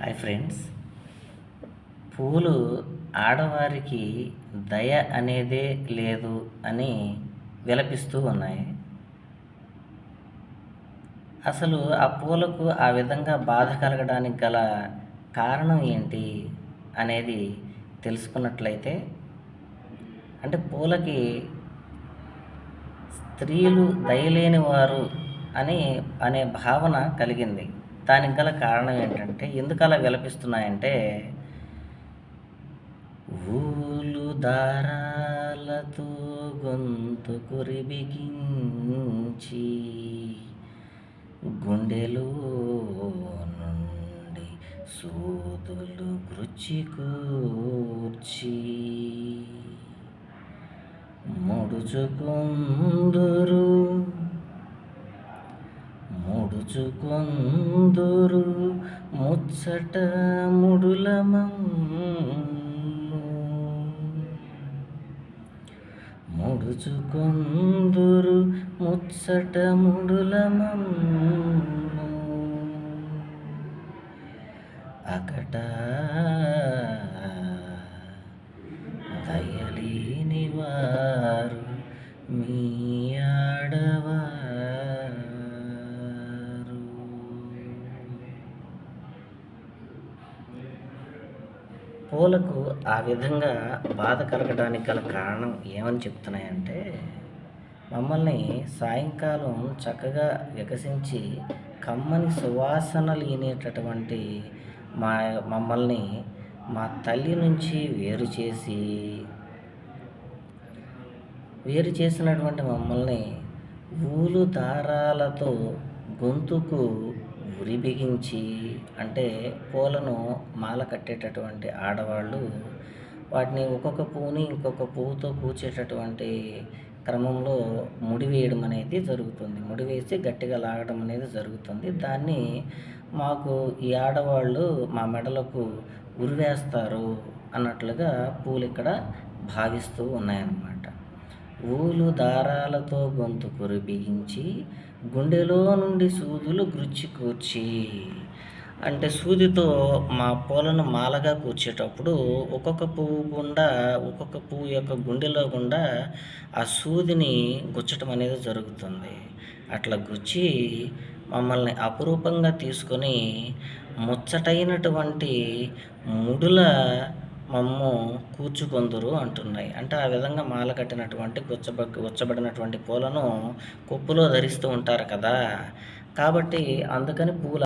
Hi friends. పూలు ఆడవారికి దయ అనేదే లేదు అని విలపిస్తూ ఉన్నాయి. అసలు ఆ పూలకు ఆ విధంగా బాధ కలగడానికి గల కారణం ఏంటి అనేది తెలుసుకున్నట్లయితే అంటే పూలకి స్త్రీలు దయలేని వారు అని అనే భావన కలిగింది. దానికి గల కారణం ఏంటంటే ఎందుకు అలా విలపిస్తున్నాయంటే ఊలు దారాలతో గొంతుకు కురిబిగించి గుండెలో నుండి సూదులు గృచి కూర్చి ముడుచుకుందురు ముడుచుకుందురు ముచ్చట ముడులమమ్ము. ముడుచుకొందురు ముచ్చట ముడులమమ్ము. అకట దయలేని వారు మీ ఆడవారు పూలకు ఆ విధంగా బాధ కలగడానికి గల కారణం ఏమని చెప్తున్నాయంటే మమ్మల్ని సాయంకాలం చక్కగా వికసించి కమ్మని సువాసనలు లేనేటటువంటి మా మమ్మల్ని మా తల్లి నుంచి వేరు చేసి వేరు చేసినటువంటి మమ్మల్ని ఊలు దారాలతో గొంతుకు ఉరి బిగించి అంటే పూలను మాల కట్టేటటువంటి ఆడవాళ్ళు వాటిని ఒక్కొక్క పువ్వుని ఇంకొక పువ్వుతో కూర్చేటటువంటి క్రమంలో ముడి వేయడం అనేది జరుగుతుంది. ముడి వేసి గట్టిగా లాగడం అనేది జరుగుతుంది. దాన్ని మాకు ఈ ఆడవాళ్ళు మా మెడలకు ఉరివేస్తారు అన్నట్లుగా పూలు ఇక్కడ భావిస్తూ ఉన్నాయన్నమాట. ఊలు దారాలతో గొంతు కురి బిగించి గుండెలో నుండి సూదులు గుచ్చి కూర్చి. అంటే సూదితో మా పూలను మాలగా కూర్చేటప్పుడు ఒక్కొక్క పువ్వు గుండా ఒక్కొక్క పువ్వు యొక్క గుండెలో గుండా ఆ సూదిని గుచ్చటం అనేది జరుగుతుంది. అట్లా గుచ్చి మమ్మల్ని అపురూపంగా తీసుకొని ముచ్చటైనటువంటి ముడుల మమ్ము కూర్చుకొందురు అంటున్నాయి. అంటే ఆ విధంగా మాల కట్టినటువంటి గుచ్చబ గుచ్చబడినటువంటి పూలను కొప్పులో ధరిస్తూ ఉంటారు కదా. కాబట్టి అందుకని పూల